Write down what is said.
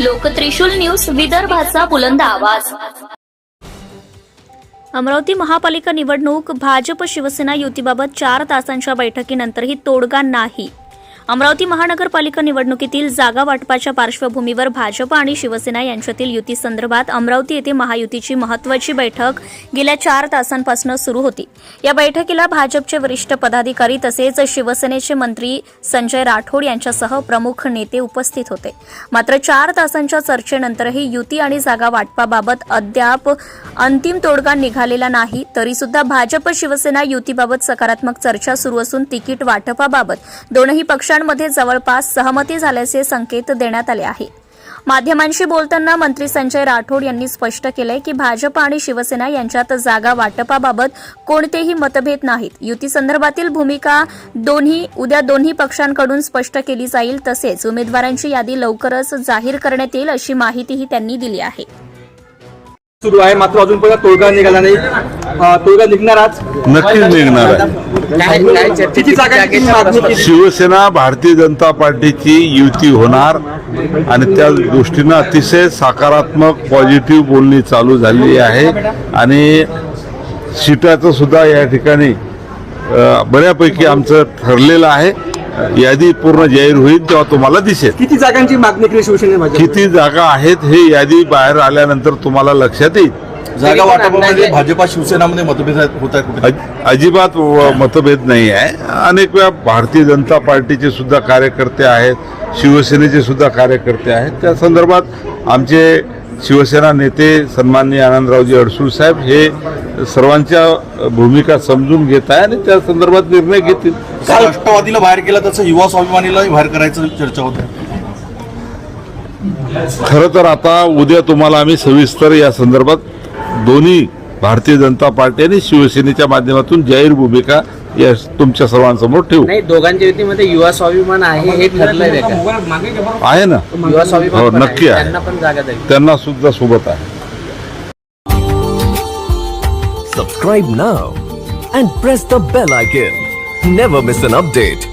लोकत्रिशूल news विदर्भाचा बुलंद आवाज. अमरावती महापालिका निवडणूक भाजप शिवसेना युतीबाबत चार तासांच्या बैठकीनंतरही तोडगा नाही. अमरावती महानगरपालिका निवडणुकीतील जागा वाटपाच्या पार्श्वभूमीवर भाजप आणि शिवसेना यांच्यातील युती संदर्भात अमरावती येथे महायुतीची महत्वाची बैठक गेल्या चार तासांपासून सुरू होती. या बैठकीला भाजपचे वरिष्ठ पदाधिकारी तसेच शिवसेनेचे मंत्री संजय राठोड यांच्यासह प्रमुख नेते उपस्थित होते. मात्र चार तासांच्या चर्चेनंतरही युती आणि जागा वाटपाबाबत अद्याप अंतिम तोडगा निघालेला नाही तरी सुद्धा भाजप शिवसेना युतीबाबत सकारात्मक चर्चा सुरू असून तिकीट वाटपाबाबत दोनही पक्षांमध्ये जवळपास सहमती झाल्याचे संकेत देण्यात आले आहे. माध्यमांशी बोलताना मंत्री संजय राठोड यांनी स्पष्ट केलंय की भाजप आणि शिवसेना यांच्यात जागा वाटपाबाबत कोणतेही मतभेद नाहीत. युती संदर्भातील भूमिका दोन्ही उद्या दोन्ही पक्षांकडून स्पष्ट केली जाईल तसेच उमेदवारांची यादी लवकरच जाहीर करण्यात येईल अशी माहितीही त्यांनी दिली आहे. सुरू आहे मात्र अजूनपर्यंत तोडगा निघाला नाही. तोडगा निघणार आज नक्कीच निघणार आहे. किती जागांची मागणी केली शिवसेना भारतीय जनता पार्टीची युती होणार आणि त्या दृष्टीनं अतिशय सकारात्मक पॉझिटिव्ह बोलणी चालू झालेली आहे. आणि सीटाचं सुद्धा या ठिकाणी बऱ्यापैकी आमचं ठरलेलं आहे. यादी पूर्ण जाहीर होईल तेव्हा तुम्हाला दिसेल. किती जागांची मागणी केली शिवसेने भाजप किती जागा आहेत हे यादी बाहेर आल्यानंतर तुम्हाला लक्षात येईल. जागा वाटपामध्ये भाजपा शिवसेनामध्ये मतभेद होत अज- अजिबात मतभेद नाही आहे. अनेक वेळा भारतीय जनता पार्टीचे सुद्धा कार्यकर्ते आहेत शिवसेनेचे सुद्धा कार्यकर्ते आहेत. त्या संदर्भात आमचे शिवसेना नेते सन्माननीय आनंदरावजी अडसूळ साहेब हे सर्वांच्या भूमिका समजून घेत आहे आणि त्या संदर्भात निर्णय घेतील. राष्ट्रवादीला बाहेर केलं तसं युवा स्वाभिमानीला बाहेर करायचं चर्चा होते खरं तर आता उद्या तुम्हाला आम्ही सविस्तर या संदर्भात दोन्ही भारतीय जनता पार्टी आणि शिवसेनेच्या माध्यमातून जाहीर भूमिका या तुमच्या सर्वांसमोर ठेवू. नाही दोघांच्या युतीमध्ये युवा स्वाभिमान आहे हे ठरलंय आहे ना? युवा स्वाभिमान हो, नक्की आहे. त्यांना पण जागा द्यावी. त्यांना सुद्धा सोबत आहे. Subscribe now and press the bell icon. Never miss an update.